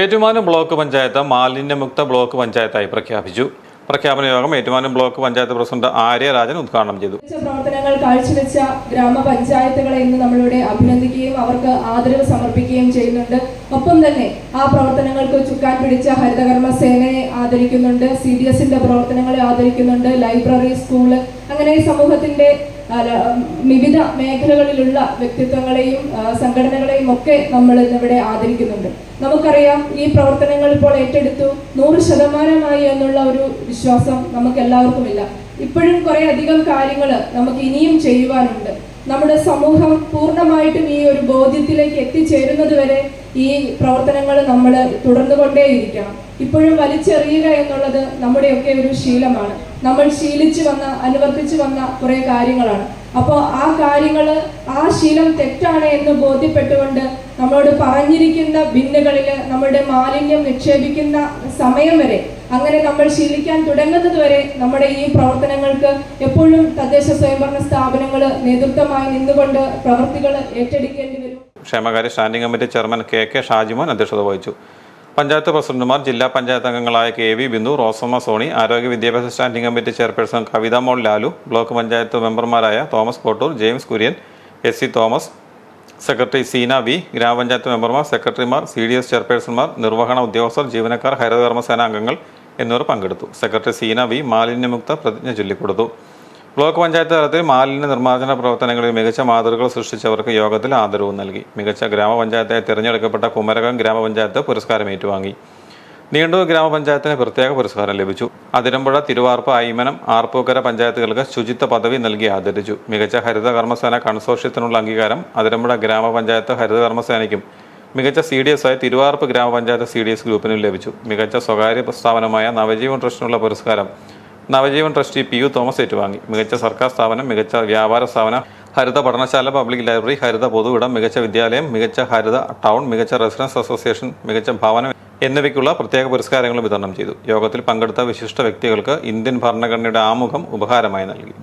Ettumanoor block panchayat മാലിന്യമുക്ത block പഞ്ചായത്തായി പ്രഖ്യാപിച്ചു. പ്രഖ്യാപന യോഗം ഏറ്റുമാനം ബ്ലോക്ക് പഞ്ചായത്ത് പ്രസിഡന്റ് ആര്യരാജൻ ഉദ്ഘാടനം ചെയ്തു. പ്രവർത്തനങ്ങൾ കാഴ്ചവെച്ച ഗ്രാമപഞ്ചായത്തുകളെ ഇന്ന് നമ്മളിവിടെ അഭിനന്ദിക്കുകയും അവർക്ക് ആദരവ് സമർപ്പിക്കുകയും ചെയ്യുന്നുണ്ട്. ഒപ്പം തന്നെ ആ പ്രവർത്തനങ്ങൾക്ക് ചുക്കാൻ പിടിച്ച ഹരിതകർമ്മ സേനയെ ആദരിക്കുന്നുണ്ട്. സി ഡി എസിന്റെ പ്രവർത്തനങ്ങളെ ആദരിക്കുന്നുണ്ട്. ലൈബ്രറി സ്കൂൾ അങ്ങനെ സമൂഹത്തിന്റെ വിവിധ മേഖലകളിലുള്ള വ്യക്തിത്വങ്ങളെയും സംഘടനകളെയും ഒക്കെ നമ്മൾ ഇന്നിവിടെ ആദരിക്കുന്നുണ്ട്. നമുക്കറിയാം ഈ പ്രവർത്തനങ്ങൾ ഇപ്പോൾ ഏറ്റെടുത്തു. നൂറ് ശതമാനമായി എന്നുള്ള ഒരു വിശ്വാസം നമുക്ക് എല്ലാവർക്കുമില്ല ഇപ്പോഴും കുറേ അധികം കാര്യങ്ങൾ നമുക്ക് ഇനിയും ചെയ്യുവാനുണ്ട്. നമ്മുടെ സമൂഹം പൂർണമായിട്ടും ഈ ഒരു ബോധ്യത്തിലേക്ക് എത്തിച്ചേരുന്നത് വരെ ഈ പ്രവർത്തനങ്ങൾ നമ്മൾ തുടർന്നുകൊണ്ടേയിരിക്കണം. ഇപ്പോഴും വലിച്ചെറിയുക എന്നുള്ളത് നമ്മുടെയൊക്കെ ഒരു ശീലമാണ്. നമ്മൾ ശീലിച്ചു വന്ന അനുവർത്തിച്ചു വന്ന കുറെ കാര്യങ്ങളാണ്. അപ്പോൾ ആ കാര്യങ്ങൾ ആ ശീലം തെറ്റാണ് എന്ന് ബോധ്യപ്പെട്ടുകൊണ്ട് നമ്മളോട് പറഞ്ഞിരിക്കുന്ന ബിന്നുകളിൽ നമ്മുടെ മാലിന്യം നിക്ഷേപിക്കുന്ന സമയം വരെ അങ്ങനെ നമ്മൾ ശീലിക്കാൻ തുടങ്ങുന്നത് വരെ നമ്മുടെ ഈ പ്രവർത്തനങ്ങൾക്ക് എപ്പോഴും തദ്ദേശ സ്വയംഭരണ സ്ഥാപനങ്ങൾ നേതൃത്വമായി നിന്നുകൊണ്ട് പ്രവർത്തികൾ ഏറ്റെടുക്കേണ്ടി വരും. ക്ഷേമകാര്യ standing committee chairman K K Shajimon അധ്യക്ഷത വഹിച്ചു. പഞ്ചായത്ത് പ്രസിഡന്റുമാർ ജില്ലാ പഞ്ചായത്ത് അംഗങ്ങളായ കെ വി ബിന്ദു റോസമ്മ സോണി ആരോഗ്യ വിദ്യാഭ്യാസ standing committee chairperson Kavitha Mol Lalu block panchayat മെമ്പർമാരായ Thomas Kottoor James Kurian S C Thomas secretary Seena V. Grama panchayat മെമ്പർമാർ സെക്രട്ടറിമാർ സി ഡി എസ് ചെയർപേഴ്സൺമാർ നിർവഹണ ഉദ്യോഗസ്ഥർ ജീവനക്കാർ ഹരിതകർമ്മസേന അംഗങ്ങൾ എന്നിവർ പങ്കെടുത്തു. Secretary Seena V. മാലിന്യമുക്ത പ്രതിജ്ഞ ചൊല്ലിക്കൊടുത്തു. ബ്ലോക്ക് പഞ്ചായത്ത് തലത്തിൽ മാലിന്യ നിർമ്മാർജന പ്രവർത്തനങ്ങളിൽ മികച്ച മാതൃകകൾ സൃഷ്ടിച്ചവർക്ക് യോഗത്തിൽ ആദരവ് നൽകി. മികച്ച ഗ്രാമപഞ്ചായത്തായി തിരഞ്ഞെടുക്കപ്പെട്ട കുമരകം ഗ്രാമപഞ്ചായത്ത് പുരസ്കാരം ഏറ്റുവാങ്ങി. നീണ്ടൂർ ഗ്രാമപഞ്ചായത്തിന് പ്രത്യേക പുരസ്കാരം ലഭിച്ചു. അതിരമ്പുഴ തിരുവാർപ്പ് ഐമനം ആർപ്പൂക്കര പഞ്ചായത്തുകൾക്ക് ശുചിത്വ പദവി നൽകി ആദരിച്ചു. മികച്ച ഹരിത കർമ്മസേന കൺസോർഷ്യത്തിനുള്ള അംഗീകാരം അതിരമ്പുഴ ഗ്രാമപഞ്ചായത്ത് ഹരിത കർമ്മസേനയ്ക്കും മികച്ച സി ഡി എസ് ആയി തിരുവാർപ്പ് ഗ്രാമപഞ്ചായത്ത് സി ഡി എസ് ഗ്രൂപ്പിനും ലഭിച്ചു. മികച്ച സ്വകാര്യ സ്ഥാപനമായ നവജീവൻ ട്രസ്റ്റിനുള്ള പുരസ്കാരം Navajeevan trustee P U Thomas ഏറ്റുവാങ്ങി. മികച്ച സർക്കാർ സ്ഥാപനം മികച്ച വ്യാപാര സ്ഥാപനം ഹരിത പഠനശാല പബ്ലിക് ലൈബ്രറി ഹരിത പൊതുവിടം മികച്ച വിദ്യാലയം മികച്ച ഹരിത ടൗൺ മികച്ച റെസിഡൻസ് അസോസിയേഷൻ മികച്ച ഭവനം എന്നിവയ്ക്കുള്ള പ്രത്യേക പുരസ്കാരങ്ങളും വിതരണം ചെയ്തു. യോഗത്തിൽ പങ്കെടുത്ത വിശിഷ്ട വ്യക്തികൾക്ക് ഇന്ത്യൻ ഭരണഘടനയുടെ ആമുഖം ഉപഹാരമായി നൽകി.